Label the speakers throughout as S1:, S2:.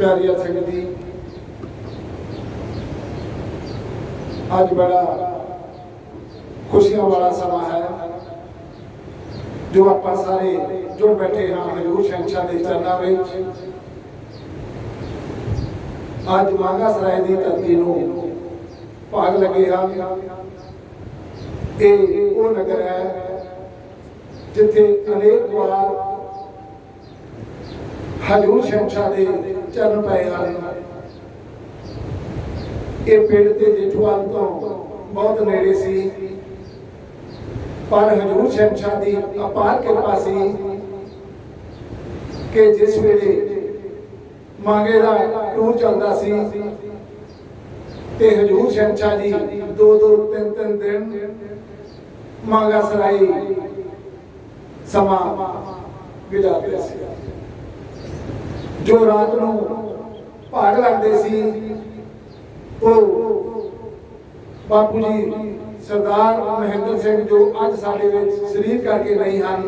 S1: ਪਿਆਰੀ ਸੰਗਤ ਜੀ।
S2: ਅੱਜ ਬੜਾ ਖੁਸ਼ੀਆਂ ਵਾਲਾ ਸਮਾਂ ਹੈ। ਜੋ ਆਪਾਂ ਸਾਰੇ ਜੁੜ ਬੈਠੇ ਹਾਂ, ਹਜ਼ੂਰ ਸ਼ੰਸ਼ਾ ਦੇ ਚਰਨਾਂ ਵਿੱਚ। ਅੱਜ ਮਾਗਾ ਸਰਾਏ ਦੀ ਧਰਤੀ ਨੂੰ ਭਾਗ ਲੱਗੇ ਹਾਂ। ਇਹ ਉਹ ਨਗਰ ਹੈ ਜਿੱਥੇ ਅਨੇਕ ਵਾਰ ਹਜ਼ੂਰ ਸ਼ੰਸ਼ਾ ਦੇ ਚੱਲ ਪਏਗਾ ਇਹ ਪਿੰਡ ਤੇ ਜੇਠੂਆਲ ਤੋਂ ਬਹੁਤ ਨੇੜੇ ਸੀ। ਪਰ ਹਜੂਰ ਸ਼ਮਸ਼ਾਹ ਦੀ ਅਪਾਰ ਕਿਰਪਾ ਸੀ ਕਿ ਜਿਸ ਵੇਲੇ ਮੰਗੇ ਦਾ ਟੂਰ ਚੱਲਦਾ ਸੀ ਤੇ ਹਜੂਰ ਸ਼ਮਸ਼ਾਹ ਜੀ ਦੋ ਦੋ ਤਿੰਨ ਤਿੰਨ ਦਿਨ ਮੰਗਾ ਸਰਾਈ ਸਮਾਂ ਬਿਤਾਉਂਦੇ ਸੀ। ਜੋ ਰਾਤ ਨੂੰ ਭਾਗ ਲੱਗਦੇ ਸੀ, ਉਹ ਬਾਪੂ ਜੀ ਸਰਦਾਰ ਮਹਿੰਦਰ ਸਿੰਘ ਜੋ ਅੱਜ ਸਾਡੇ ਵਿੱਚ ਸਰੀਰ ਕਰਕੇ ਨਹੀਂ ਹਨ,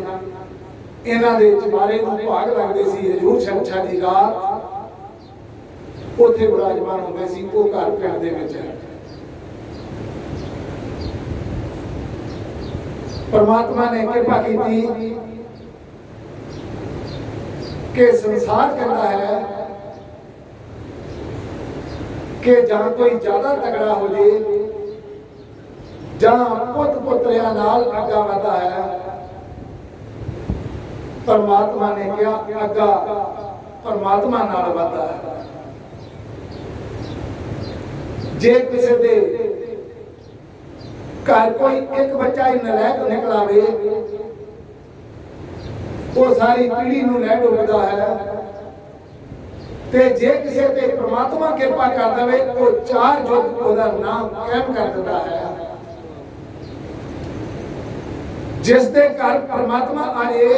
S2: ਇਹਨਾਂ ਦੇ ਚਮਾਰੇ ਨੂੰ ਭਾਗ ਲੱਗਦੇ ਸੀ, ਹਜੂਰ ਸ਼ਹਿਨशाह ਦੀ ਰਾਤ ਉੱਥੇ ਵਿਰਾਜਮਾਨ ਹੁੰਦੇ ਸੀ, ਉਹ ਘਰ ਪਿੰਡ ਦੇ ਵਿੱਚ ਹੈ। ਪਰਮਾਤਮਾ ਨੇ ਕਿਰਪਾ ਕੀਤੀ ਕਿ ਸੰਸਾਰ ਕਹਿੰਦਾ ਹੈ ਕਿ ਜਾਂ ਕੋਈ ਜ਼ਿਆਦਾ ਤਗੜਾ ਹੋ ਜੇ ਜਾਂ ਪੁੱਤ ਪੁੱਤਰਿਆਂ ਨਾਲ ਅੱਗਾ ਵਧਦਾ ਹੈ, ਪਰਮਾਤਮਾ ਨੇ ਕਿਹਾ, ਅੱਗਾ ਪਰਮਾਤਮਾ ਨਾਲ ਵਧਦਾ ਹੈ। ਜੇ ਕਿਸੇ ਦੇ ਘਰ ਕੋਈ ਇੱਕ ਬੱਚਾ ਹੀ ਨਲਾਇਕ ਨਿਕਲਾਵੇ ਉਹ ਸਾਰੀ ਪੀੜੀ ਨੂੰ ਲੈ ਡੁੱਬਦਾ ਹੈ। ਤੇ ਜੇ ਕਿਸੇ ਤੇ ਪ੍ਰਮਾਤਮਾ ਕਿਰਪਾ ਕਰ ਦੇਵੇ, ਉਹ ਚਾਰ ਜੁਗ ਉਹਦਾ ਨਾਮ ਕਾਇਮ ਕਰ ਦਿੰਦਾ ਹੈ। ਜਿਸ ਦੇ ਘਰ ਪਰਮਾਤਮਾ ਆਏ,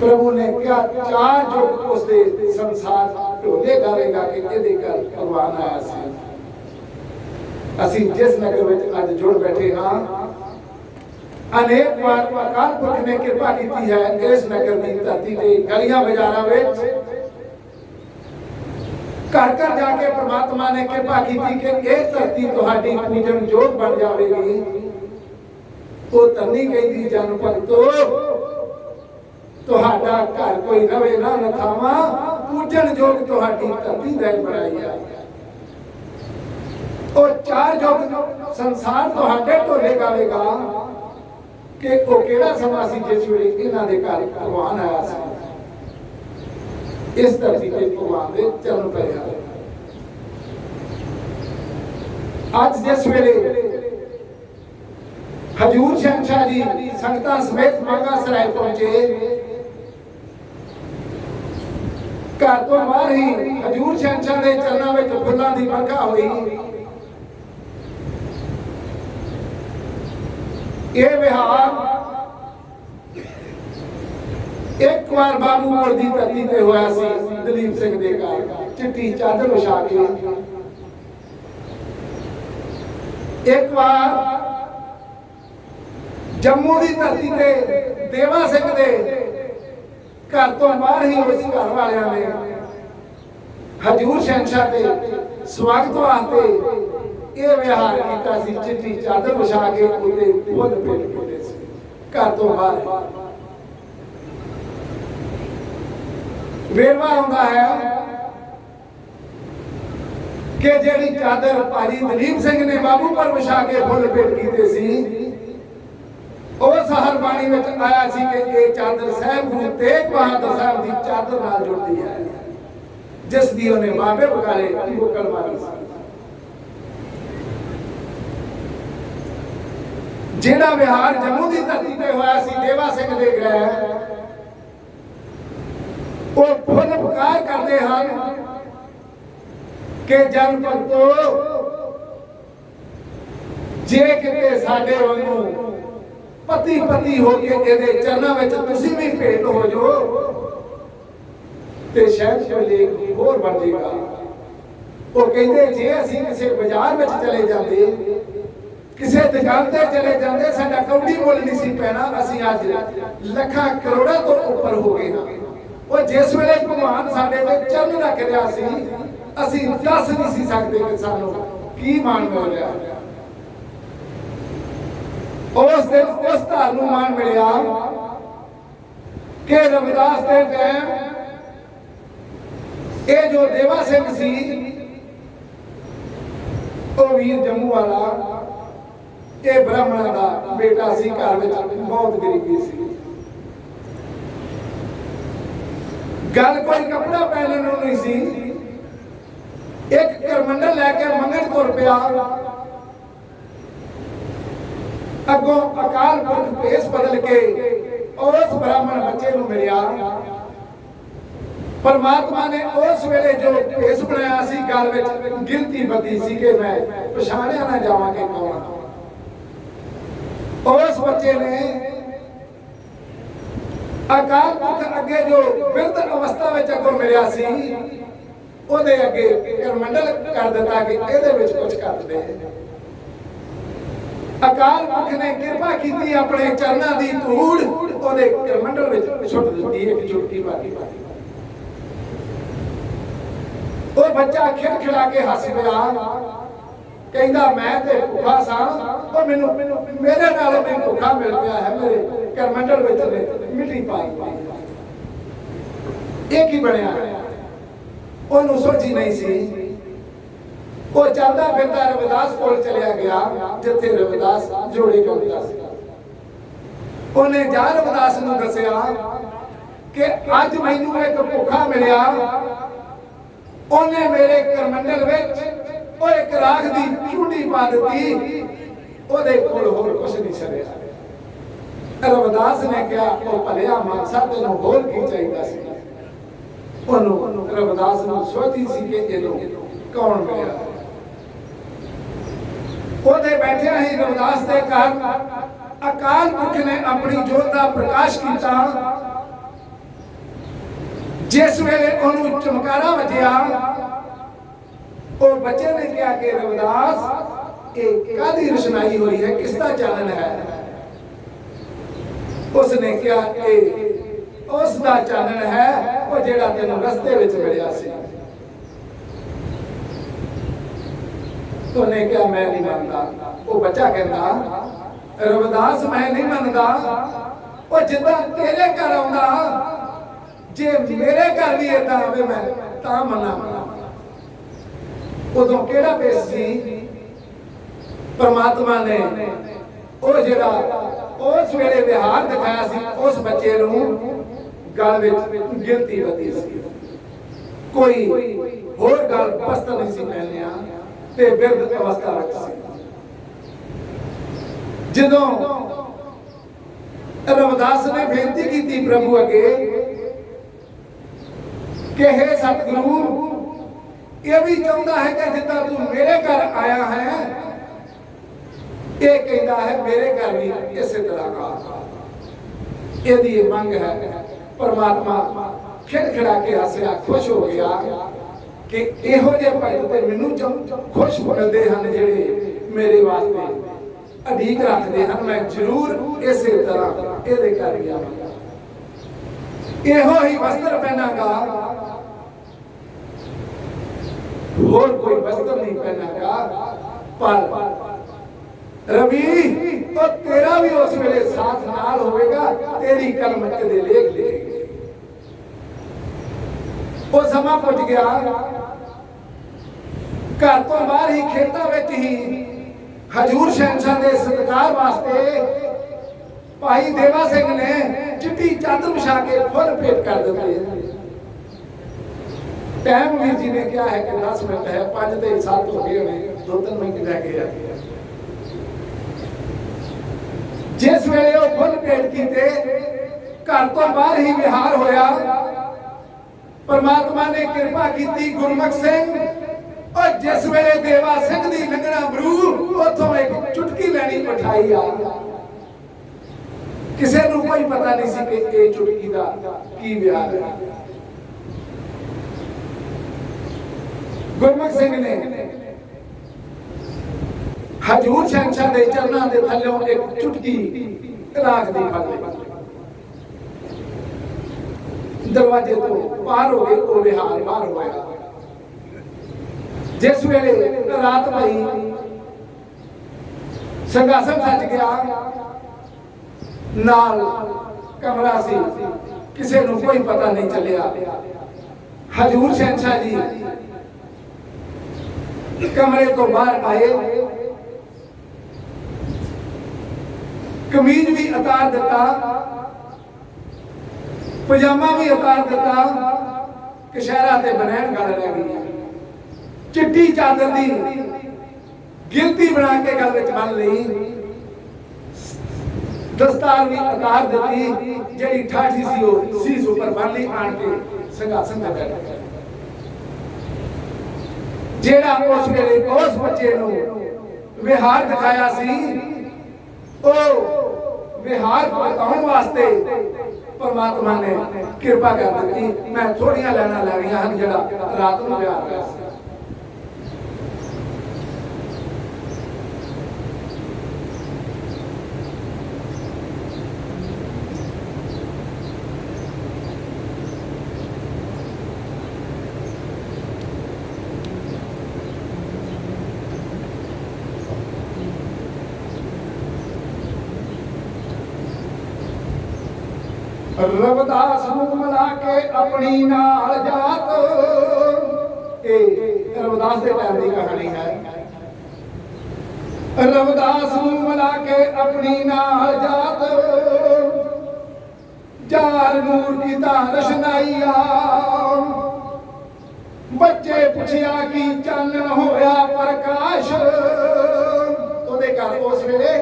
S2: ਪ੍ਰਭੂ ਨੇ ਕਿਹਾ, ਚਾਰ ਜੁਗ ਉਸ ਦੇ ਸੰਸਾਰ ਢੋਲੇ ਗਾਵੇਗਾ ਕਿ ਇਹਦੇ ਘਰ ਭਗਵਾਨ ਆਇਆ ਸੀ। ਅਸੀਂ ਜਿਸ ਨਗਰ ਵਿੱਚ ਅੱਜ ਜੁੜ ਬੈਠੇ ਹਾਂ ਅਨੇਕ ਵਾਰ ਅਕਾਲ ਪੁਰਖ ਨੇ ਕਿਰਪਾ ਕੀਤੀ ਹੈ ਇਸ ਨਗਰ ਦੀ ਧਰਤੀ ਤੇ। ਗਲੀਆਂ ਬਾਜ਼ਾਰਾਂ ਵਿੱਚ ਘਰ ਘਰ ਜਾ ਕੇ ਪ੍ਰਮਾਤਮਾ ਨੇ ਕਿਰਪਾ ਕੀਤੀ ਕਿ ਇਹ ਧਰਤੀ ਤੁਹਾਡੀ ਪੂਜਨ ਯੋਗ ਬਣ ਜਾਵੇਗੀ। ਉਹ ਤੰਨੀ ਕਹਿੰਦੀ, ਜਨ ਭਗਤੋ, ਤੁਹਾਡਾ ਘਰ ਕੋਈ ਰਵੇ ਨਾ ਨਥਾਵਾ, ਪੂਜਨ ਯੋਗ ਤੁਹਾਡੀ ਧਰਤੀ ਦੇ ਬਣਾਈ ਆ। ਉਹ ਚਾਰ ਯੁੱਗ ਸੰਸਾਰ ਤੁਹਾਡੇ ਢੋਲੇ ਗਾਵੇਗਾ। ਕਿ ਉਹ ਕਿਹੜਾ ਸਮਾਂ ਸੀ ਜਿਸ ਵੇਲੇ ਇਹਨਾਂ ਦੇ ਘਰ ਭਗਵਾਨ ਆਇਆ ਸੀ? ਇਸ ਧਰਤੀ ਤੇ ਭਗਵਾਨ ਦੇ ਚਰਨ ਪਿਆ ਅੱਜ ਜਿਸ ਵੇਲੇ ਹਜੂਰ ਸ਼ੰਸ਼ਾ ਜੀ ਸੰਗਤਾਂ ਸਮੇਤ ਮੰਗਾ ਸਰਾਏ ਪਹੁੰਚੇ, ਘਰ ਤੋਂ ਬਾਹਰ ਹੀ ਹਜੂਰ ਸ਼ੰਸ਼ਾ ਦੇ ਚਰਨਾਂ ਵਿੱਚ ਫੁੱਲਾਂ ਦੀ ਵਰਖਾ ਹੋਈ। ਇਹ ਵਿਹਾਰ ਇੱਕ ਵਾਰ ਬਾਬੂਪੁਰ ਦੀ ਧਰਤੀ ਤੇ ਹੋਇਆ ਸੀ, ਦਲੀਪ ਸਿੰਘ ਦੇ ਘਰ, ਚਿੱਟੀ ਚਾਦਰ ਵਿਛਾ ਕੇ। ਇੱਕ ਵਾਰ ਜੰਮੂ ਦੀ ਧਰਤੀ ਤੇ ਦੇਵਾ ਸਿੰਘ ਦੇ ਘਰ ਤੋਂ ਬਾਹਰ ਹੀ ਉਸ ਘਰ ਵਾਲਿਆਂ ਨੇ ਹਜੂਰ ਸ਼ਹਿਨशाह ਤੇ ਸਵਾਗਤ ਵਾਸਤੇ ਇਹ ਵਿਹਾਰ ਕੀਤਾ ਸੀ ਚਿੱਟੀ ਚਾਦਰ ਵਿਛਾ ਕੇ ਉੱਤੇ ਫੁੱਲ ਪੇਟ ਪੋਲੇ ਸੀ। ਘਰ ਤੋਂ ਬਾਹਰ। ਵੇਰਵਾ ਆਉਂਦਾ ਹੈ ਕਿ ਜਿਹੜੀ ਚਾਦਰ ਭਾਜੀ ਦਲੀਪ ਸਿੰਘ ਨੇ ਬਾਬੂ ਪਰ ਵਿਛਾ ਕੇ ਫੁੱਲ ਪੇਟ ਕੀਤੇ ਸੀ, ਉਹ ਸਹਰ ਬਾਣੀ ਵਿੱਚ ਆਇਆ ਸੀ ਕਿ ਇਹ ਚਾਦਰ ਸਾਹਿਬ ਗੁਰੂ ਤੇਗ ਬਹਾਦਰ ਸਾਹਿਬ ਦੀ ਚਾਦਰ ਨਾਲ ਜੁੜਦੀ ਹੈ, ਜਿਸ ਦੀ ਉਹਨੇ ਬਾਬੇ ਬਕਾਲੇ ਮੁਕਲ ਮਾਰੀ ਸੀ। ਜਿਹੜਾ ਵਿਹਾਰ ਜੰਮੂ ਦੀ ਧਰਤੀ ਤੇ ਹੋਇਆ ਸੀ, ਦੇਵਾ ਸਿੰਘ ਦੇ ਗ੍ਰਹਿ, ਉਹ ਫੁੱਲ ਪੁਕਾਰ ਕਰਦੇ ਹਨ ਕਿ ਜਨ ਭਗਤੋ, ਜੇ ਕਿਤੇ ਸਾਡੇ ਵਾਂਗੂ ਪਤੀ ਪਤੀ ਹੋ ਕੇ ਇਹਦੇ ਚਰਨਾਂ ਵਿੱਚ ਤੁਸੀਂ ਵੀ ਭੇਟ ਹੋ ਜਾਓ ਤੇ ਸ਼ਾਇਦ ਕੋਈ ਲੇਖ ਹੋਰ ਬਣ ਜਾਏਗਾ ਉਹ ਕਹਿੰਦੇ, ਜੇ ਅਸੀਂ ਕਿਸੇ ਬਾਜ਼ਾਰ ਵਿੱਚ ਚਲੇ ਜਾਂਦੇ ਕਿਸੇ ਦੁਕਾਨ ਤੇ ਚਲੇ ਜਾਂਦੇ, ਸਾਡਾ ਕੌਡੀ ਮੁੱਲ ਨਹੀਂ ਸੀ ਪੈਣਾ, ਅਸੀਂ ਅੱਜ ਲੱਖਾਂ ਕਰੋੜਾਂ ਤੋਂ ਉੱਪਰ ਹੋ ਗਏ ਉਹ ਜਿਸ ਵੇਲੇ ਭਗਵਾਨ ਸਾਡੇ ਤੇ ਚਰਨ ਰੱਖ ਰਿਹਾ ਸੀ, ਅਸੀਂ ਦੱਸ ਨਹੀਂ ਸੀ ਸਕਦੇ ਕਿ ਸਾਨੂੰ ਕੀ ਮਾਣ ਮਿਲ ਰਿਹਾ। ਉਸ ਦਿਨ ਉਸ ਧਾਰ ਨੂੰ ਮਾਣ ਮਿਲਿਆ ਕਿ ਰਵਿਦਾਸ ਦੇ ਟਾਈਮ ਇਹ ਜੋ ਦੇਵਾ ਸਿੰਘ ਸੀ, ਉਹ ਵੀਰ ਜੰਮੂ ਵਾਲਾ ਇਹ ਬ੍ਰਾਹਮਣਾਂ ਦਾ ਬੇਟਾ ਸੀ, ਘਰ ਵਿੱਚ ਬਹੁਤ ਗਰੀਬੀ ਸੀ। ਗੱਲ ਕੋਈ ਕੱਪੜਾ ਪਹਿਨਣ ਨੂੰ ਨਹੀਂ ਸੀ। ਇੱਕ ਕਰਮੰਡਲ ਲੈ ਕੇ ਮੰਗਣ ਤੁਰ ਪਿਆ। ਅੱਗੋਂ ਅਕਾਲ ਪੁਰਖ ਭੇਸ ਬਦਲ ਕੇ ਉਸ ਬ੍ਰਾਹਮਣ ਬੱਚੇ ਨੂੰ ਮਿਲਿਆ। ਪਰਮਾਤਮਾ ਨੇ ਉਸ ਵੇਲੇ ਜੋ ਭੇਸ ਬਣਾਇਆ ਸੀ ਗੱਲ ਵਿੱਚ ਗਿਣਤੀ ਬੱਦੀ ਸੀ ਕਿ ਮੈਂ ਪਛਾਣਿਆ ਨਾ ਜਾਵਾਂ ਕਿ ਕੌਣ ਹਾਂ। ਉਸ ਬੱਚੇ ਨੇ, ਅਕਾਲ ਪੁਰਖ ਅੱਗੇ ਜੋ ਬਿਰਧ ਅਵਸਥਾ ਵਿੱਚ ਅੱਗੋਂ ਮਿਲਿਆ ਸੀ, ਉਹਦੇ ਅੱਗੇ ਕਰਮੰਡਲ ਕਰ ਦਿੱਤਾ ਕਿ ਇਹਦੇ ਵਿੱਚ ਕੁਝ ਕਰ ਦੇ। ਅਕਾਲ ਪੁਰਖ ਨੇ ਕਿਰਪਾ ਕੀਤੀ ਆਪਣੇ ਚਰਨਾਂ ਦੀ ਧੂੜ, ਉਹਦੇ ਕਰਮੰਡਲ ਵਿੱਚ ਛੁੱਟ ਦਿੱਤੀ, ਇੱਕ ਚੁਟਕੀ ਮਾਰੀ ਉਹ ਬੱਚਾ ਖਿੜਖਿੜਾ ਕੇ ਹੱਸ ਪਿਆ। ਕਹਿੰਦਾ, ਮੈਂ ਤੇ ਭੁੱਖਾ ਸਾਂ ਉਹ ਮੈਨੂੰ ਮੇਰੇ ਨਾਲੋਂ ਵੀ ਭੁੱਖਾ ਮਿਲ ਗਿਆ ਹੈ ਮੇਰੇ ਕਰਮੰਡਲ ਵਿੱਚ ਨੇ ਮਿੱਟੀ ਪਾਈ ਇਹ ਕੀ ਬਣਿਆ? ਉਹਨੂੰ ਸੋਚੀ ਨਹੀਂ ਸੀ। ਉਹ ਚੱਲਦਾ ਫਿਰਦਾ ਰਵਿਦਾਸ ਕੋਲ ਚਲਿਆ ਗਿਆ, ਜਿੱਥੇ ਰਵਿਦਾਸ ਜੋੜੇ ਕਰਦਾ ਸੀ। ਉਹਨੇ ਜਾ ਰਵਿਦਾਸ ਨੂੰ ਦੱਸਿਆ ਕਿ ਅੱਜ ਮੈਨੂੰ ਇੱਕ ਭੁੱਖਾ ਮਿਲਿਆ। ਉਹਨੇ ਮੇਰੇ ਕਰਮੰਡਲ ਵਿੱਚ ਉਹ ਇੱਕ ਰਾਖ ਦੀ ਚੂੜੀ ਪਾ ਦਿੱਤੀ। ਉਹਦੇ ਕੋਲ ਹੋਰ ਕੁਝ ਨਹੀਂ ਛੜਿਆ ਰਵਿਦਾਸ ਨੇ ਕਿਹਾ, ਉਹ ਭਲਿਆ ਮਾਨਸਾ, ਤੈਨੂੰ ਹੋਰ ਕੀ ਚਾਹੀਦਾ ਸੀ? ਉਹਨੂੰ ਰਵਿਦਾਸ ਨੂੰ ਸੋਚੀ ਸੀ ਕਿ ਇਹਨੂੰ ਕੌਣ ਮਿਲਿਆ। ਉਹਦੇ ਬੈਠਿਆ ਹੀ ਰਵਿਦਾਸ ਦੇ ਘਰ ਅਕਾਲ ਪੁਰਖ ਨੇ ਆਪਣੀ ਜੋਤ ਦਾ ਪ੍ਰਕਾਸ਼ ਕੀਤਾ। ਜਿਸ ਵੇਲੇ ਉਹਨੂੰ ਚਮਕਾਰਾ ਵਜਿਆ ਉਹ ਬੱਚੇ ਨੇ ਕਿਹਾ ਕਿ ਰਵਿਦਾਸ, ਇਹ ਕਾਦੀ ਰਚਨਾਈ ਹੋਈ ਹੈ? ਕਿਸ ਦਾ ਚਾਨਣ ਹੈ? ਉਸ ਨੇ ਕਿਹਾ ਇਹ ਉਸ ਦਾ ਚਾਨਣ ਹੈ ਉਹ ਜਿਹੜਾ ਤੈਨੂੰ ਰਸਤੇ ਵਿੱਚ ਮਿਲਿਆ ਸੀ। ਉਹਨੇ ਕਿਹਾ, ਮੈਂ ਨਹੀਂ ਮੰਨਦਾ। ਉਹ ਬੱਚਾ ਕਹਿੰਦਾ, ਰਵਿਦਾਸ, ਮੈਂ ਨਹੀਂ ਮੰਨਦਾ। ਉਹ ਜਿੱਦਾਂ ਤੇਰੇ ਘਰ ਆਉਂਦਾ, ਜੇ ਮੇਰੇ ਘਰ ਵੀ ਏਦਾਂ ਆਵੇ ਮੈਂ ਤਾਂ ਮੰਨਾਂ ਉਦੋਂ ਕਿਹੜਾ ਪੇਸ ਸੀ? ਪਰਮਾਤਮਾ ਨੇ। ਉਹ ਜਿਹੜਾ ਉਸ ਵੇਲੇ ਵਿਹਾਰ ਦਿਖਾਇਆ ਸੀ, ਉਸ ਬੱਚੇ ਨੂੰ ਗਲ ਵਿੱਚ ਗਿਣਤੀ ਬੱਦੀ ਸੀ। ਕੋਈ ਹੋਰ ਗੱਲ ਪਸਤ ਨਹੀਂ ਸੀ ਪਹਿਨਿਆ ਤੇ ਬਿਰਧ ਅਵਸਥਾ ਵਿੱਚ ਸੀ। ਜਦੋਂ ਰਵਿਦਾਸ ਨੇ ਬੇਨਤੀ ਕੀਤੀ ਪ੍ਰਭੂ ਅੱਗੇ ਕਿ ਹੈ ਸਤਿਗੁਰੂ ਇਹ ਵੀ ਚਾਹੁੰਦਾ ਹੈ ਕਿ ਜਿੱਦਾਂ ਤੂੰ ਮੇਰੇ ਘਰ ਆਇਆ ਹੈ, ਇਹ ਕਹਿੰਦਾ ਹੈ ਮੇਰੇ ਘਰ ਵੀ ਇਸੇ ਤਰ੍ਹਾਂ ਆ। ਇਹਦੀ ਇਹ ਮੰਗ ਹੈ, ਪਰਮਾਤਮਾ ਖਿੜਖੜਾ ਕੇ ਹੱਸਿਆ, ਖੁਸ਼ ਹੋ ਗਿਆ ਕਿ ਇਹੋ ਜਿਹੇ ਭਗਤ ਤੇ ਮੈਨੂੰ ਚੰ- ਖੁਸ਼ ਮਿਲਦੇ ਹਨ ਜਿਹੜੇ ਮੇਰੇ ਵਾਸਤੇ ਅਧੀਕ ਰੱਖਦੇ ਹਨ। ਮੈਂ ਜ਼ਰੂਰ ਇਸੇ ਤਰ੍ਹਾਂ ਇਹਦੇ ਘਰ ਗਿਆ। ਇਹੋ ਹੀ ਵਸਤਰ ਪਹਿਨਾਗਾ ਹੋਰ ਕੋਈ ਵਸਤਰ ਨਹੀਂ ਪਹਿਨਾਗਾ ਪਰ ਰਵੀ, ਉਹ ਤੇਰਾ ਵੀ ਉਸ ਵੇਲੇ ਸਾਥ ਨਾਲ ਹੋਵੇਗਾ, ਤੇਰੀ ਕਲਮ ਕਦੇ ਲੇਖ ਦੇ। ਉਹ ਸਮਾਂ ਪੁੱਜ ਗਿਆ। ਘਰ ਤੋਂ ਬਾਹਰ ਹੀ ਖੇਤਾਂ ਵਿੱਚ ਹੀ ਹਜੂਰ ਸ਼ਹਿਨशाह ਦੇ ਸਤਿਕਾਰ ਵਾਸਤੇ ਭਾਈ ਦੇਵਾ ਸਿੰਘ ਨੇ ਚਿੱਟੀ ਚਾਦਰ ਵਿਛਾ ਕੇ ਫੁੱਲ ਭੇਟ ਕਰ ਦਿੱਤੇ। ਟਾਈਮ ਵੀਰ ਜੀ ਨੇ ਕਿਹਾ ਹੈ ਕਿ 10 ਮਿੰਟ ਹੈ 5 ਤੇ 7 ਹੋ ਗਏ ਹੋਣੇ, ਦੋ ਤਿੰਨ ਮਿੰਟ ਰਹਿ ਗਏ ਆ। ਵੇਲੇ ਉਹ ਫੁੱਲ ਭੇਟ ਕੀਤੇ, ਘਰ ਤੋਂ ਬਾਹਰ ਹੀ ਵਿਹਾਰ ਹੋਇਆ। ਪਰਮਾਤਮਾ ਨੇ ਕਿਰਪਾ ਕੀਤੀ ਗੁਰਮੁਖ ਸਿੰਘ। ਔਰ ਜਿਸ ਵੇਲੇ ਦੇਵਾ ਸਿੰਘ ਦੀ ਲੰਗਣਾ ਬਰੂ ਉਥੋਂ ਇੱਕ ਚੁਟਕੀ ਲੈਣੀ ਉਠਾਈ ਆ। ਕਿਸੇ ਨੂੰ ਕੋਈ ਪਤਾ ਨਹੀਂ ਸੀ ਕਿ ਇਹ ਚੁਟਕੀ ਦਾ ਕੀ ਵਿਹਾਰ ਹੈ। ਗੁਰਮਖ ਸਿੰਘ ਨੇ ਹਜੂਰ ਸ਼ਹਿਨशाह ਦੇ ਚਰਨਾਂ ਦੇ ਥੱਲੋਂ ਇੱਕ ਚੁਟਕੀ ਤਲਾਕ ਦੀ ਫੜ ਲਈ। ਦਰਵਾਜ਼ੇ ਤੋਂ ਪਾਰ ਹੋ ਗਏ ਉਹ ਵਿਹਾਰ ਪਾਰ ਹੋਇਆ। ਜਿਸ ਵੇਲੇ ਰਾਤ ਪਈ ਸੰਗਾਸਨ ਸੱਜ ਗਿਆ। ਨਾਲ ਕਮਰਾ ਸੀ, ਕਿਸੇ ਨੂੰ ਕੋਈ ਪਤਾ ਨਹੀਂ ਚੱਲਿਆ। ਹਜੂਰ ਸ਼ਹਿਨशाह ਜੀ ਕਮਰੇ ਤੋਂ ਬਾਹਰ ਆਏ। ਕਮੀਜ਼ ਵੀ ਉਤਾਰ ਦਿੱਤਾ। ਪਜਾਮਾ ਵੀ ਉਤਾਰ ਦਿੱਤਾ। ਕਸ਼ਹਿਰਾ ਤੇ ਬਨੈਣ ਗਲ ਰਹਿ ਗਈ। ਚਿੱਟੀ ਚਾਦਰ ਦੀ ਗਿਲਤੀ ਬਣਾ ਕੇ ਗੱਲ ਵਿੱਚ ਬੰਨ ਲਈ। ਦਸਤਾਰ ਵੀ ਉਤਾਰ ਦਿੱਤੀ। ਜਿਹੜੀ ਠਾਠੀ ਸੀ ਉਹ ਸੀਸ ਉੱਪਰ ਬੰਨ ਲਈ ਆਣ ਕੇ ਸੰਘਾਸਨ ਤੇ ਬੈਠ ਗਿਆ ਜਿਹੜਾ ਉਸ ਵੇਲੇ ਉਸ ਬੱਚੇ ਨੂੰ ਵਿਹਾਰ ਦਿਖਾਇਆ ਸੀ, ਉਹ ਵਿਹਾਰ ਬਤਾਉਣ ਵਾਸਤੇ ਪਰਮਾਤਮਾ ਨੇ ਕਿਰਪਾ ਕਰ ਦਿੱਤੀ। ਮੈਂ ਥੋੜੀਆਂ ਲੈਣਾ ਲੈ ਰਹੀਆਂ ਹਨ ਜਿਹੜਾ ਰਾਤ ਨੂੰ ਵਿਹਾਰ ਹੋਇਆ ਸੀ ਰਵਦਾਸ ਨੂੰ ਮਿਲਾ ਕੇ ਆਪਣੀ ਨਾਲ ਜਾਤ। ਇਹ ਰਵਦਾਸ ਦੇ ਟਾਈਮ ਦੀ ਕਹਾਣੀ ਹੈ। ਰਵਦਾਸ ਨੂੰ ਮਿਲਾ ਕੇ ਆਪਣੀ ਨਾਲ ਜਾਤ। ਜਾਰ ਨੂਰ ਕੀਤਾ ਰਸ਼ਨਾਈਆ। ਬੱਚੇ ਪੁੱਛਿਆ ਕਿ ਚੰਨ ਹੋਇਆ ਪ੍ਰਕਾਸ਼। ਉਹਦੇ ਘਰ ਉਸ ਵੇਲੇ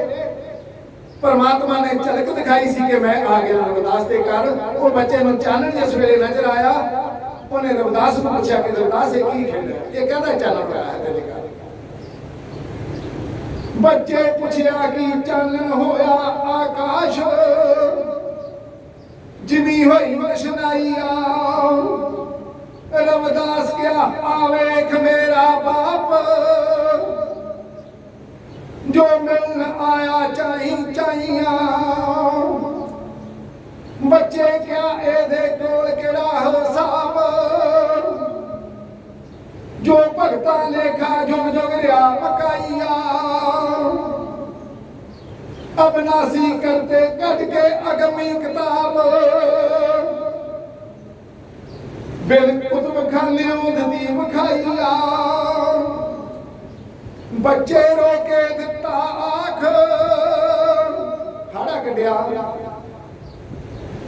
S2: ਪਰਮਾਤਮਾ ਨੇ ਝਲਕ ਦਿਖਾਈ ਸੀ ਕਿ ਮੈਂ ਆ ਗਿਆ ਰਵਿਦਾਸ ਦੇ ਘਰ। ਉਹ ਬੱਚੇ ਨੂੰ ਚਾਨਣ ਜਿਸ ਵੇਲੇ ਨਜ਼ਰ ਆਇਆ, ਉਹਨੇ ਰਵਿਦਾਸ ਨੂੰ ਪੁੱਛਿਆ ਕਿ ਰਵਿਦਾਸ, ਇਹ ਕੀ ਖੇਡ ਹੈ ਇਹ ਕਹਿੰਦਾ ਚਾਨਣ ਹੋਇਆ ਹੈ ਤੇਰੇ ਘਰ ਬੱਚੇ ਪੁੱਛਿਆ ਕਿ ਚਾਨਣ ਹੋਇਆ ਆਕਾਸ਼? ਜਿਮੀ ਹੋਈ ਵਸ਼ਨਾਈਆ ਰਵਿਦਾਸ ਕਿਹਾ ਆਵੇਖ ਮੇਰਾ ਬਾਪ। ਜੋ ਮਿਲਨ ਆਇਆ ਚਾਹੀ ਚਾਹੀਆਂ। ਬੱਚੇ ਕਿਆ ਇਹਦੇ ਕੋਲ ਕਿਹੜਾ ਹਿਸਾਬ? ਜੋ ਭਗਤਾਂ ਲੇਖਾ ਜੁਗ ਜੁਗ ਰਿਆ ਮਕਾਈਆ। ਅਬਨਾਸੀ ਕਰਤੇ ਕੱਢ ਕੇ ਅਗਮੀ ਕਿਤਾਬ। ਬਿਲ ਕੁਤਬ ਖਾਨਿਓ ਦੀ ਮਖਾਈਆ ਬੱਚੇ ਰੋ ਕੇ ਦਿੱਤਾ ਆਖ। ਹਾੜਾ ਕੱਢਿਆ।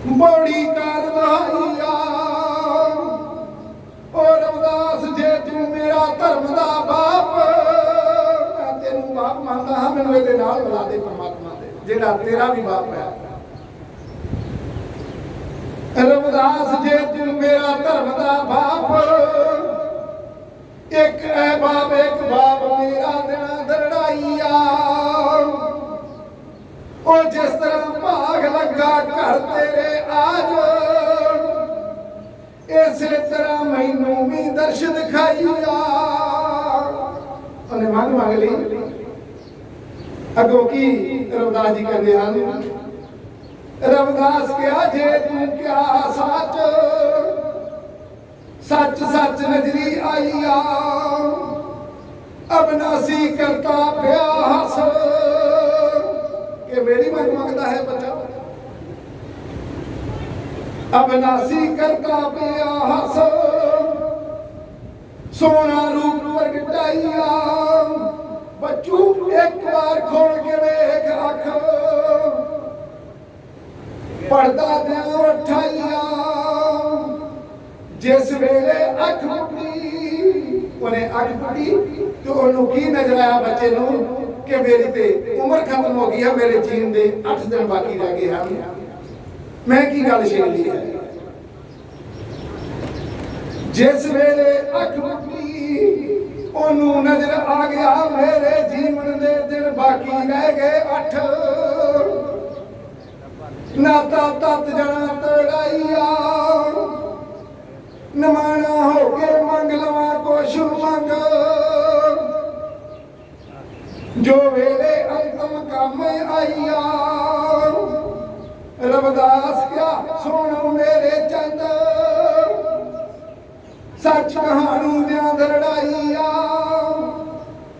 S2: ਬੋੜੀ ਕਰ ਦਹਾਈਆ ਓ ਰਵਦਾਸ, ਜੇ ਤੂੰ ਮੇਰਾ ਧਰਮ ਦਾ ਬਾਪ, ਮੈਂ ਤੈਨੂੰ ਬਾਪ ਮੰਨਦਾ ਹਾਂ, ਮੈਨੂੰ ਇਹਦੇ ਨਾਲ ਮਿਲਾ ਦੇ ਪਰਮਾਤਮਾ ਦੇ, ਜਿਹੜਾ ਤੇਰਾ ਵੀ ਬਾਪ ਹੈ। ਰਵਦਾਸ, ਜੇ ਤੂੰ ਮੇਰਾ ਧਰਮ ਦਾ ਬਾਪ ਇੱਕ ਐ ਬਾਪ, ਇੱਕ ਬਾਪ, ਮੇਰਾ ਦਿਨਾ ਦਰੜਾਈਆ ਉਹ ਜਿਸ ਤਰ੍ਹਾਂ ਭਾਗ ਲੱਗਾ ਘਰ ਤੇਰੇ ਆਜ, ਇਸੇ ਤਰ੍ਹਾਂ ਮੈਨੂੰ ਵੀ ਦਰਸ਼ ਦਿਖਾਈਆ ਉਹਨੇ ਮੰਗ ਮੰਗ ਲਈ। ਅਗੋ ਕੀ ਰਵਦਾਸ ਜੀ ਕਹਿੰਦੇ ਹਨ? ਰਵਦਾਸ ਕਿਹਾ, ਜੇ ਤੂੰ ਕਿਆ ਸੱਚ ਸੱਚ ਸੱਚ ਨਜ਼ਰੀ ਆਈਆ। ਅਬਨਾਸੀ ਕਰਤਾ ਪਿਆ ਹੱਸ। ਕਿ ਮੇਰੀ ਮੰਗ ਮੰਗਦਾ ਹੈ ਬੱਚਾ। ਅਬਨਾਸੀ ਕਰਤਾ ਪਿਆ ਹੱਸ। ਸੋਨਾ ਰੂਪ ਪ੍ਰਗਟਾਈਆ ਬੱਚੂ ਇੱਕ ਵਾਰ ਖੋਲ ਕੇ ਵੇਖ ਅੱਖ। ਪਰਦਾ ਦੇ ਉਠਾਈਆ ਜਿਸ ਵੇਲੇ ਅੱਖ ਮੁੱਟੀ, ਉਹਨੇ ਅੱਖ ਮੁੱਟੀ ਤੇ ਉਹਨੂੰ ਕੀ ਨਜ਼ਰ ਆਇਆ ਬੱਚੇ ਨੂੰ? ਕਿ ਮੇਰੀ ਤੇ ਉਮਰ ਖਤਮ ਹੋ ਗਈ ਹੈ ਮੇਰੇ ਜੀਣ ਦੇ 8 ਦਿਨ ਬਾਕੀ ਰਹਿ ਗਏ ਹਨ। ਮੈਂ ਕੀ ਗੱਲ ਛੇੜ ਹੈ? ਜਿਸ ਵੇਲੇ ਅੱਖ ਮੁੱਕੀ ਉਹਨੂੰ ਨਜ਼ਰ ਆ ਗਿਆ, ਮੇਰੇ ਜੀਵਨ ਦੇ ਦਿਨ ਬਾਕੀ ਰਹਿ ਗਏ 8 ਨਾਤਾ ਤਤ ਜਣਾ ਤੜਾਈਆ ਨਮਾਣਾ ਹੋ ਕੇ ਮੰਗ ਲਵਾਂ, ਕੁਛ ਮੰਗ। ਜੋ ਵੇਲੇ ਅੰਤਮ ਕੰਮ ਆਈਆ, ਰਵਦਾਸ ਕਿਆ ਸੁਣ ਮੇਰੇ ਚੰਦ। ਸੱਚ ਕਹਾਣੂ ਦਿਆਂ ਦਰੜਾਈਆ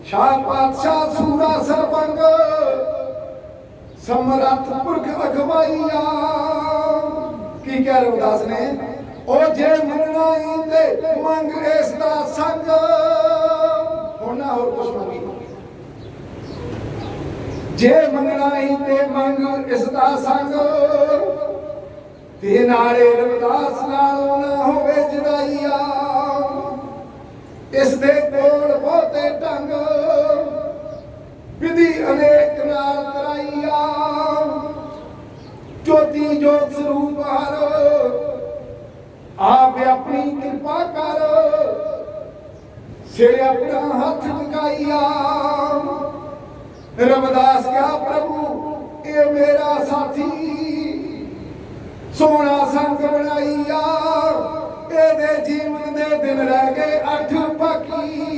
S2: ਸ਼ਾਹ ਪਾਤਸ਼ਾਹ ਸੂਰਾ ਸਰਬੰਗ। ਸਮਰੱਥ ਪੁਰਖ ਅਖਵਾਈਆ। ਕੀ ਕਹਿ ਰਵਿਦਾਸ ਨੇ? ਉਹ ਜੇ ਮੰਗਣਾ ਇੰਦੇ ਮੰਗ ਇਸ ਦਾ ਸੰਗ। ਹੁਣ ਨਾ ਹੋਰ ਕੁਛ ਮੰਗੀ। ਜੇ ਮੰਗਣਾ ਇੰਦੇ ਮੰਗ ਇਸ ਦਾ ਸੰਗ। ਤੇ ਨਾਲੇ ਰਵਦਾਸ ਨਾਲੋਂ ਨਾ ਹੋਵੇ ਜੁਦਾਈਆ। ਇਸ ਦੇ ਕੋਲ ਬਹੁਤੇ ਢੰਗ। ਵਿਧੀ ਅਨੇਕ ਨਾਲ ਕਰਾਈਆ। ਚੋਤੀ ਜੋਤ ਸਰੂਪ ਹਰ ਆਪ ਆਪਣੀ ਕਿਰਪਾ ਕਰ। ਸਿਰ ਆਪਣਾ ਹੱਥ ਟਿਕਾਈਆ। ਰਵਿਦਾਸ ਕਿਹਾ, ਪ੍ਰਭੂ, ਇਹ ਮੇਰਾ ਸਾਥੀ। ਸੋਹਣਾ ਸੰਗ ਬਣਾਈਆ। ਇਹਦੇ ਜੀਵਨ ਦੇ ਦਿਨ ਰਹਿ ਗਏ ਅੱਠ ਬਾਕੀ।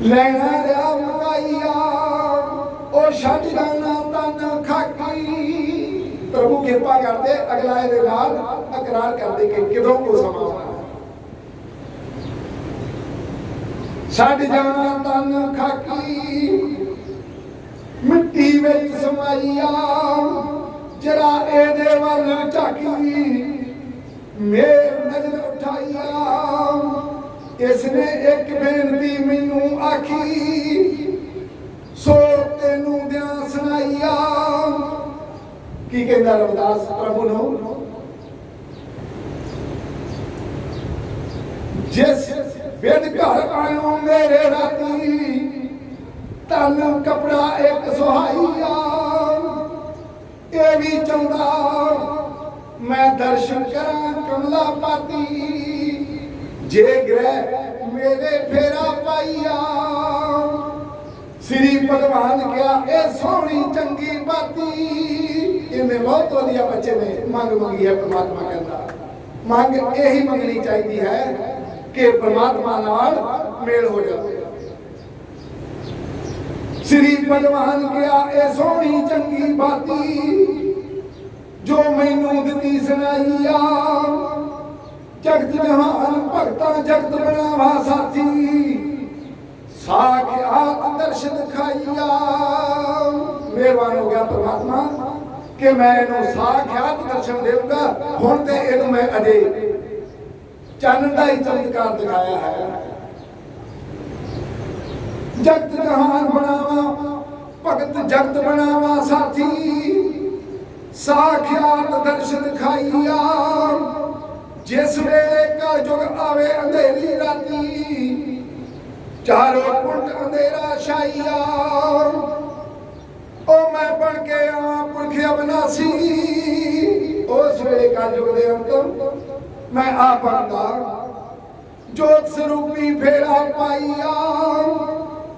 S2: ਲੈਣਾ ਰਿਆ ਮਕਾਈਆ। ਉਹ ਛੱਡ ਜਾਣਾ, ਤਨ ਖਾਕੀ। ਪ੍ਰਭੂ ਕਿਰਪਾ ਕਰਦੇ ਅਗਲਾ ਇਹਦੇ ਨਾਲ ਇਕਰਾਰ ਕਰਦੇ ਕਿ ਕਿਦੋਂ ਕੋ ਸਮਾਂ ਛੱਡ ਜਾਣਾ ਤਨ ਖਾਕੀ, ਮਿੱਟੀ ਵਿੱਚ ਸਮਾਈਆ, ਜਰਾ ਇਹਦੇ ਵੱਲ ਝਾਕੀ। ਮੇਰ ਨਜ਼ਰ ਉਠਾਈਆ ਇਸ ਨੇ ਇੱਕ ਬੇਨਤੀ ਮੈਨੂੰ ਆਖੀ, ਸੋ ਕੀ ਕਹਿੰਦਾ ਰਵਿਦਾਸ? ਪ੍ਰਭੂ ਨੂੰ ਜਿਸ ਬਿਦ ਘਰ ਆਇਓ ਮੇਰੇ ਰਾਤੀ ਤਨ ਕਪੜਾ ਇੱਕ ਸੁਹਾਈਆ ਇਹ ਵੀ ਚਾਹੁੰਦਾ, ਮੈਂ ਦਰਸ਼ਨ ਕਰਾਂ ਕਮਲਾ ਪਾਤੀ। ਜੇ ਗ੍ਰਹਿ ਮੇਰੇ ਫੇਰਾ ਪਾਈਆ ਸ੍ਰੀ ਭਗਵਾਨ ਕਿਹਾ, ਇਹ ਸੋਹਣੀ ਚੰਗੀ ਬਾਤੀ। ਇਹਨੇ ਬਹੁਤ ਵਧੀਆ ਬੱਚੇ ਨੇ ਮੰਗ ਮੰਗੀ ਹੈ ਪ੍ਰਮਾਤਮਾ ਕਹਿੰਦਾ। ਮੰਗ ਇਹੀ ਮੰਗਣੀ ਚਾਹੀਦੀ ਹੈ ਕਿ ਪ੍ਰਮਾਤਮਾ ਨਾਲ ਮੇਲ ਹੋ ਜਾਵੇ। ਸ੍ਰੀ ਭਗਵਾਨ ਕਿਹਾ, ਇਹ ਸੋਹਣੀ ਚੰਗੀ ਬਾਤੀ ਜੋ ਮੈਨੂੰ ਦਿੱਤੀ ਸੁਣਾਈਆ। ਜਗਤ ਜਹਾਨ ਭਗਤਾਂ ਜਗਤ ਬਣਾਵਾ ਸਾਥੀ। ਸਾਖਿਆਤ ਦਰਸ਼ਨ ਖਾਈਆ ਮਿਹਰਬਾਨ ਹੋ ਗਿਆ ਪ੍ਰਮਾਤਮਾ। ਕਿ ਮੈਂ ਇਹਨੂੰ ਸਾਖਿਆਤ ਦਰਸ਼ਨ ਦੇਵਾਂਗਾ ਹੁਣ ਤੇ ਇਹਨੂੰ ਮੈਂ ਅਜੇ ਚੰਨ ਦਾ ਹੀ ਚਮਤਕਾਰ ਦਿਖਾਇਆ ਹੈ। ਜਗਤ ਜਹਾਨ ਬਣਾਵਾ, ਭਗਤ ਜਗਤ ਬਣਾਵਾ, ਸਾਥੀ। ਸਾਖਿਆਤ ਦਰਸ਼ਨ ਖਾਈਆ ਜਿਸ ਵੇਲੇ ਕਲ ਜੁਗ ਆਵੇ ਅੰਧੇਰੀ ਰਾਤੀ, ਚਾਰੋਂ ਕੁੰਡ ਅੰਧੇਰਾ ਛਾਈਆ। ਉਹ ਮੈਂ ਬਣ ਕੇ ਆਵਾਂ ਪੁਰਖ ਅਬਨਾਸੀ ਉਸ ਵੇਲੇ ਕਲ ਦੇ ਅੰਤ ਮੈਂ ਆ ਬਣਦਾ ਜੋਤ ਸਰੂਪੀ ਫੇਰਾ ਪਾਈਆ।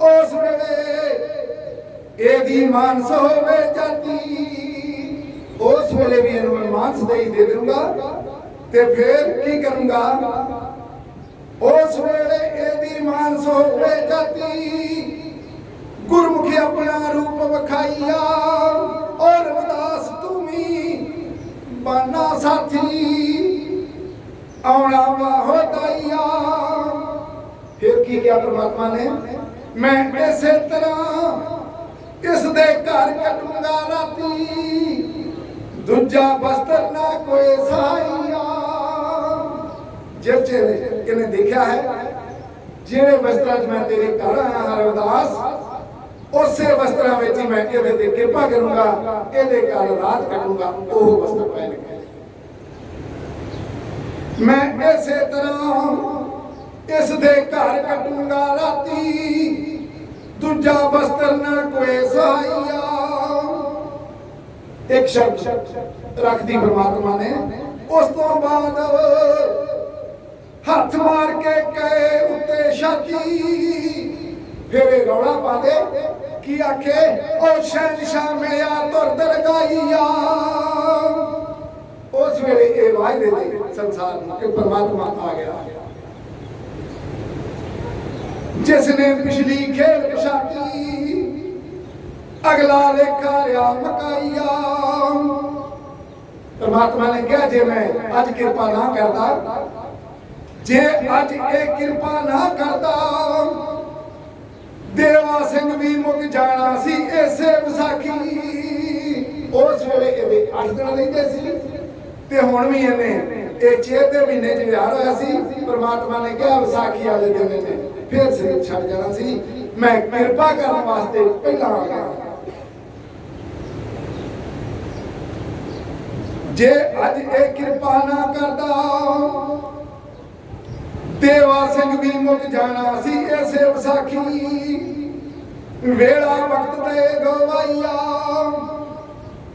S2: ਉਸ ਵੇਲੇ ਇਹਦੀ ਮਾਨਸ ਹੋਵੇ ਜਾਤੀ। ਉਸ ਵੇਲੇ ਵੀ ਇਹਨੂੰ ਮੈਂ ਮਾਨਸ ਦੇ ਹੀ ਦੇ ਦੂੰਗਾ ਤੇ ਫੇਰ ਕੀ ਕਰੂੰਗਾ? ਉਸ ਵੇਲੇ ਇਹਦੀ ਮਾਨਸ ਹੋਵੇ ਜਾਤੀ। ਗੁਰਮੁਖੀ ਆਪਣਾ ਰੂਪ ਵਿਖਾਈਆ। ਔਰ ਰਵਦਾਸ ਤੂੰ ਵੀ ਬਾਨਾ ਸਾਥੀ, ਆਉਣਾ ਵਾ ਹੋਤਾਈਆ ਫਿਰ ਕੀ ਕਿਹਾ ਪ੍ਰਮਾਤਮਾ ਨੇ? ਮੈਂ ਇਸੇ ਤਰ੍ਹਾਂ ਇਸ ਦੇ ਘਰ ਕੱਟੂੰਗਾ ਰਾਤੀ। ਦੂਜਾ ਬਸਤਰ ਨਾ ਕੋਈ ਸਹਾਈਆ। ਜਿਸ ਜਿਹੜੇ ਇਹਨੇ ਦੇਖਿਆ ਹੈ, ਜਿਹੜੇ ਵਸਤਰਾਂ 'ਚ ਮੈਂ ਤੇਰੇ ਘਰ ਆਇਆ ਹਾਂ ਰਵਿਦਾਸ ਉਸੇ ਵਸਤਰਾਂ ਵਿੱਚ ਹੀ ਮੈਂ ਇਹਦੇ ਤੇ ਕਿਰਪਾ ਕਰੂੰਗਾ, ਇਹਦੇ ਘਰ ਰਾਤ ਕੱਟੂੰਗਾ ਉਹ ਵਸਤਰ ਪਹਿਨ ਕੇ ਮੈਂ ਇਸੇ ਤਰ੍ਹਾਂ ਇਸ ਦੇ ਘਰ ਕੱਟੂੰਗਾ ਰਾਤੀ, ਦੂਜਾ ਵਸਤਰ ਨਾ ਕੋਈ ਸਹਾਈਆ ਇੱਕ ਸ਼ਬਦ ਰੱਖਦੀ ਪ੍ਰਮਾਤਮਾ ਨੇ, ਉਸ ਤੋਂ ਬਾਅਦ ਹੱਥ ਮਾਰ ਕੇ ਕਹੇ ਉੱਤੇ ਛਾਤੀ। ਫਿਰ ਇਹ ਰੌਲਾ ਪਾਦੇ ਕੀ ਆਖੇ? ਉਹ ਸ਼ਹਿਨਸ਼ਾਹ ਮਿਲਿਆ ਤੁਰ ਦਰਗਾਈਆ ਉਸ ਵੇਲੇ ਇਹ ਵਾਅਦੇ ਦੇ ਸੰਸਾਰ ਨੂੰ ਕਿ ਪਰਮਾਤਮਾ ਆ ਗਿਆ। ਜਿਸ ਨੇ ਪਿਛਲੀ ਖੇਡ ਪਛਾਤੀ, ਅਗਲਾ ਲੇਖਾ ਰਿਆ ਮਕਾਈਆ। ਪਰਮਾਤਮਾ ਨੇ ਕਿਹਾ, ਜੇ ਮੈਂ ਅੱਜ ਕਿਰਪਾ ਨਾ ਕਰਦਾ, ਜੇ ਅੱਜ ਇਹ ਕਿਰਪਾ ਨਾ ਕਰਦਾ ਦੇਵਾ ਸਿੰਘ ਵੀ ਮੁੱਕ ਜਾਣਾ ਸੀ, ਇਸੇ ਵਿਸਾਖੀ। ਉਸ ਵੇਲੇ ਇਹਦੇ 8 ਦਿਨ ਰਹਿੰਦੇ ਸੀ ਤੇ ਹੁਣ ਵੀ ਇਹਨੇ ਇਹ ਚੇਤ ਦੇ ਮਹੀਨੇ 'ਚ ਵਿਆਹ ਹੋਇਆ ਸੀ। ਪਰਮਾਤਮਾ ਨੇ ਕਿਹਾ, ਵਿਸਾਖੀ ਵਾਲੇ ਦਿਨ ਇਹਨੇ ਫਿਰ ਸਰੀਰ ਛੱਡ ਜਾਣਾ ਸੀ। ਮੈਂ ਕਿਰਪਾ ਕਰਨ ਵਾਸਤੇ ਪਹਿਲਾਂ ਆ ਗਿਆ। ਜੇ ਅੱਜ ਇਹ ਕਿਰਪਾ ਨਾ ਸਿੰਘ ਵੀ ਮੁੱਕ ਜਾਣਾ ਸੀ, ਇਸੇ ਵਿਸਾਖੀ। ਵੇਲਾ ਵਕਤ ਤੇ ਗਵਾਈਆ।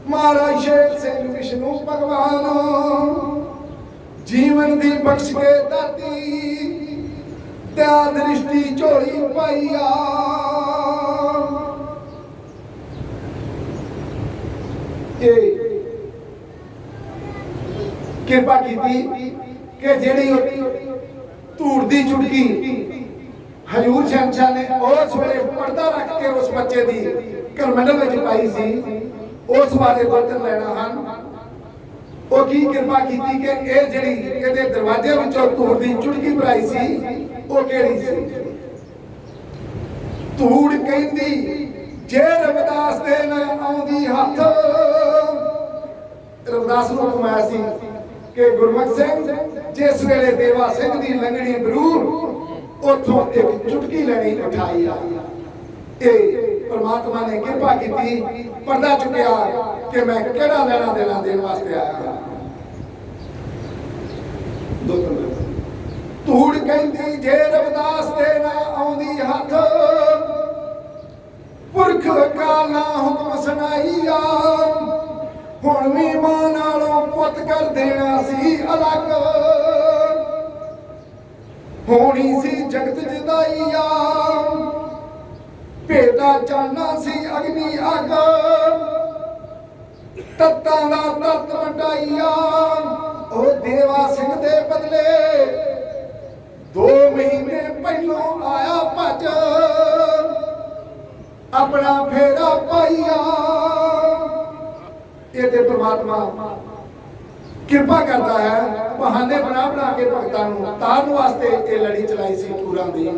S2: ਮਹਾਰਾਜ ਸ਼ੇਰ ਸਿੰਘ ਵਿਸ਼ਨੂੰ ਭਗਵਾਨ। ਜੀਵਨ ਦੀ ਬਖਸ਼ ਕੇ ਦਾਤੀ ਤਿਆ ਦ੍ਰਿਸ਼ਟੀ ਝੋਲੀ ਪਾਈਆ। ਇਹ ਕਿਰਪਾ ਕੀਤੀ ਕਿ ਜਿਹੜੀ ਧੂੜ ਦੀ ਚੁਟਕੀ। ਹਜੂਰ ਸ਼ਹਿਨਸ਼ਾਹ ਨੇ ਉਸ ਵੇਲੇ ਪਰਦਾ ਰੱਖ ਕੇ ਉਸ ਬੱਚੇ ਦੀ ਕਰਮੰਡਲ ਵਿੱਚ ਪਾਈ ਸੀ। ਉਸ ਬਾਰੇ ਦੋ ਲੈਣਾ ਹਨ। ਉਹ ਕੀ ਕਿਰਪਾ ਕੀਤੀ ਕਿ ਇਹ ਜਿਹੜੀ ਇਹਦੇ ਦਰਵਾਜ਼ੇ ਵਿੱਚੋਂ ਧੂੜ ਦੀ ਚੁਟਕੀ ਭਰਾਈ ਸੀ, ਉਹ ਕਿਹੜੀ ਸੀ? ਧੂੜ ਕਹਿੰਦੀ, ਜੇ ਰਵਿਦਾਸ ਦੇ ਨਾ ਆਉਂਦੀ ਹੱਥ। ਰਵਿਦਾਸ ਨੂੰ ਕਮਾਇਆ ਸੀ ਕਿ ਗੁਰਮੁਖ ਸਿੰਘ ਜਿਸ ਵੇਲੇ ਦੇਵਾ ਸਿੰਘ ਦੀ ਲੰਗੜੀ ਬਰੂਰ ਉੱਥੋਂ ਇੱਕ ਚੁਟਕੀ ਲੈਣੀ ਉਠਾਈ ਆ ਇਹ ਪਰਮਾਤਮਾ ਨੇ ਕਿਰਪਾ ਕੀਤੀ, ਪਰਦਾ ਚੁੱਕਿਆ ਕਿ ਮੈਂ ਕਿਹੜਾ ਲੈਣਾ ਦੇਣਾ ਦੇਣ ਵਾਸਤੇ ਆਇਆ ਦੋ ਧੂੜ ਕਹਿੰਦੀ, ਜੇ ਰਵਿਦਾਸ ਦੇ ਨਾ ਆਉਂਦੀ ਹੱਥ, ਪੁਰਖ ਕਾਲਾ ਹੁਕਮ ਸੁਣਾਈਆ। ਹੁਣ ਵੀ ਮਾਂ ਨਾਲੋਂ ਪੁੱਤ ਕਰ ਦੇਣਾ ਸੀ ਅਲੱਗ। ਹੋਣੀ ਸੀ ਜਗਤ ਜਦਾਈਆ ਭੇਟਾ ਚਾਨਾ ਸੀ ਅਗਨੀ ਅੱਗ। ਤੱਤਾਂ ਦਾ ਤਤ ਮਟਾਈਆ ਉਹ ਦੇਵਾ ਸਿੰਘ ਦੇ ਬਦਲੇ ਦੋ ਮਹੀਨੇ ਪਹਿਲੋਂ ਆਇਆ ਭੱਜ। ਆਪਣਾ ਫੇਰਾ ਪਾਈਆ। ਇਹ ਤੇ ਪ੍ਰਮਾਤਮਾ ਕਿਰਪਾ ਕਰਦਾ ਹੈ, ਬਹਾਨੇ ਬਣਾ ਬਣਾ ਕੇ ਭਗਤਾਂ ਨੂੰ ਤਾਰਨ ਵਾਸਤੇ ਇਹ ਲੜੀ ਚਲਾਈ ਸੀ ਪੂਰਾਂ ਦੀ।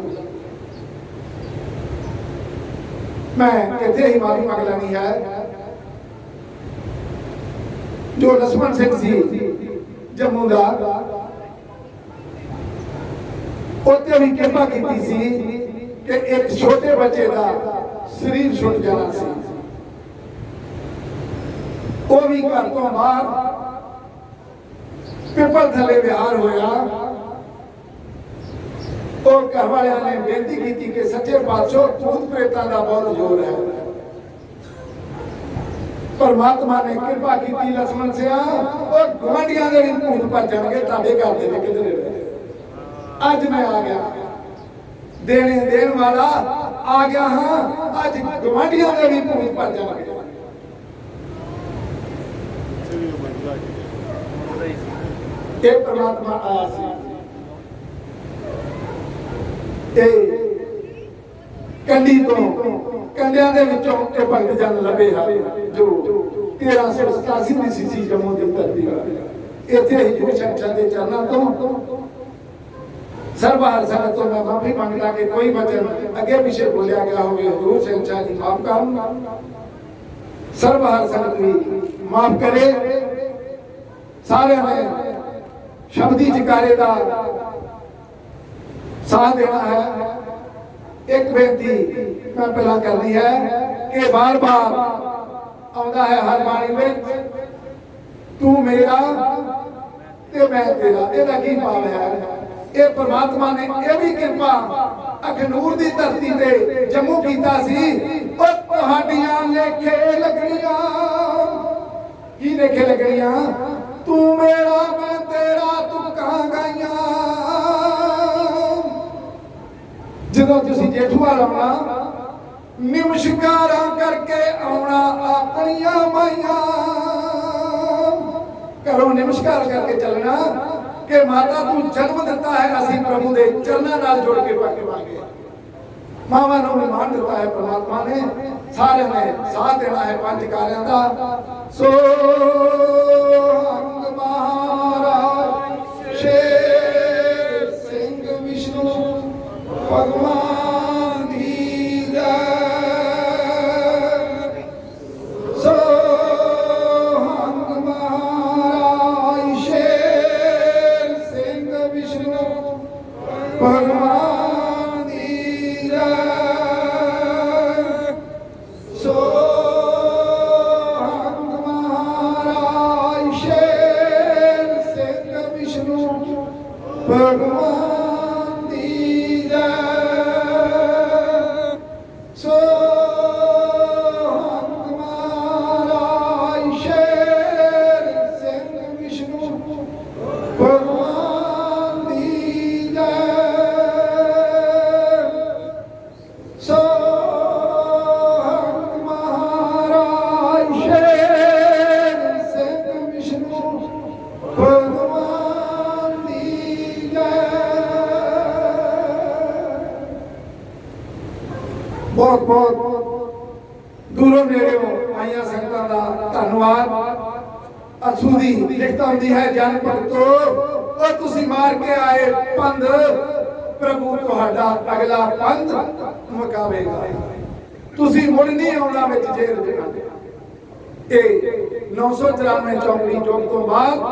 S2: ਮੈਂ ਕਿਤੇ ਹੀ ਮਾਫੀ ਮੰਗ ਲੈਣੀ ਹੈ। ਜੋ ਲਸਮਨ ਸਿੰਘ ਸੀ, ਜੰਮੂ ਦਾ ਉਹਤੇ ਵੀ ਕਿਰਪਾ ਕੀਤੀ ਸੀ ਕਿ ਇੱਕ ਛੋਟੇ ਬੱਚੇ ਦਾ ਸਰੀਰ ਛੁੱਟ ਜਾਣਾ ਸੀ। ਉਹ ਵੀ ਘਰ ਤੋਂ ਬਾਹਰ ਪਿੱਪਲ ਥੱਲੇ ਵਿਹਾਰ ਹੋਇਆ। ਉਹ ਘਰ ਵਾਲਿਆਂ ਨੇ ਬੇਨਤੀ ਕੀਤੀ ਕਿ ਸੱਚੇ ਪਾਤਸ਼ਾਹ ਭੂਤ ਪ੍ਰੇਤਾਂ ਦਾ ਬਹੁਤ ਜ਼ੋਰ ਹੈ। ਪਰਮਾਤਮਾ ਨੇ ਕਿਰਪਾ ਕੀਤੀ ਲਸਮਣ ਸਿਆ, ਉਹ ਗਵੰਡੀਆਂ ਦੇ ਵੀ ਭੂਤ ਭੱਜਣਗੇ, ਤੁਹਾਡੇ ਘਰ ਦੇ ਵਿੱਚ ਕਿਧਰੇ ਅੱਜ ਮੈਂ ਆ ਗਿਆ। ਦੇਣੇ ਦੇਣ ਵਾਲਾ ਆ ਗਿਆ ਹਾਂ, ਅੱਜ ਗਵੰਡੀਆਂ ਦੇ ਵੀ ਭੂਤ ਭੱਜਣਗੇ। ਜਾਣਗੇ ਇਹ ਪ੍ਰਮਾਤਮਾ ਆਇਆ ਸੀ। ਤੇ ਕੰਡੀ ਤੋਂ ਕੰਡਿਆਂ ਦੇ ਵਿੱਚੋਂ ਇਹ ਭਗਤ ਜਨ ਲੱਭੇ ਹਨ, ਜੋ 1387 ਦੀ ਸੀ ਜੰਮੂ ਦੀ ਧਰਤੀ ਇੱਥੇ ਹੀ ਗੁਰੂ ਸ਼ੰਕਰ ਦੇ ਚਰਨਾਂ ਤੋਂ ਸਰਬਹਾਰ ਸੰਗਤ ਤੋਂ ਮੈਂ ਮਾਫੀ ਮੰਗਦਾ ਕਿ ਕੋਈ ਬਚਨ ਅੱਗੇ ਪਿੱਛੇ ਬੋਲਿਆ ਗਿਆ ਹੋਵੇ ਹਜ਼ੂਰ ਸਿੰਘ ਜੀ ਮਾਫ ਕਰਨ। ਸਰਬਹਾਰ ਸੰਗਤ ਵੀ ਮਾਫ ਕਰੇ। ਸਾਰਿਆਂ ਨੇ ਸ਼ਬਦੀ ਜਕਾਰੇ ਦਾ ਸਾਥ ਦੇਣਾ ਹੈ। ਇੱਕ ਬੇਨਤੀ ਮੈਂ ਪਹਿਲਾਂ ਕਰਨੀ ਹੈ ਕਿ ਬਾਰ-ਬਾਰ ਆਉਂਦਾ ਹੈ ਹਰ ਬਾਣੀ ਵਿੱਚ, ਤੂੰ ਮੇਰਾ ਤੇ ਮੈਂ ਤੇਰਾ। ਇਹਦਾ ਕੀ ਭਾਵ ਹੈ? ਇਹ ਪ੍ਰਮਾਤਮਾ ਨੇ ਇਹ ਵੀ ਕਿਰਪਾ ਅਖਨੂਰ ਦੀ ਧਰਤੀ ਤੇ ਜੰਮੂ ਕੀਤਾ ਸੀ। ਉਹ ਤੁਹਾਡੀਆਂ ਲੇਖੇ ਲੱਗਣੀਆਂ। ਕੀ ਲੇਖੇ ਲੱਗਣੀਆਂ? ਤੂੰ ਮੇਰਾ, ਮੈਂ ਤੇਰਾ ਤੁਕਾਂ ਗਾਈਆਂ। ਜਦੋਂ ਤੁਸੀਂ ਜੇਠੂਆ ਲਾਉਣਾ, ਨਿਮਸ਼ਕਾਰਾਂ ਕਰਕੇ ਆਉਣਾ ਆਪਣੀਆਂ ਮਾਈਆਂ। ਘਰੋਂ ਨਿਮਸ਼ਕਾਰ ਕਰਕੇ ਚੱਲਣਾ ਕਿ ਮਾਤਾ ਤੂੰ ਜਨਮ ਦਿੱਤਾ ਹੈ, ਅਸੀਂ ਪ੍ਰਭੂ ਦੇ ਚਰਨਾਂ ਨਾਲ ਜੁੜ ਕੇ ਪਾਵਾਂਗੇ ਮਾਵਾਂ ਨੂੰ ਵੀ ਮਾਨ ਦਿੱਤਾ ਹੈ ਪ੍ਰਮਾਤਮਾ ਨੇ, ਸਾਰਿਆਂ ਨੇ ਸਾਥ ਦੇਣਾ ਹੈ ਪੰਜ ਕਾਰਿਆਂ ਦਾ। ਸੋ ਮਹਾਰਾਜ ਸ਼ੇਰ ਸਿੰਘ ਵਿਸ਼ਨੂੰ ਭਗਵਾਨ ਆਉਣਾ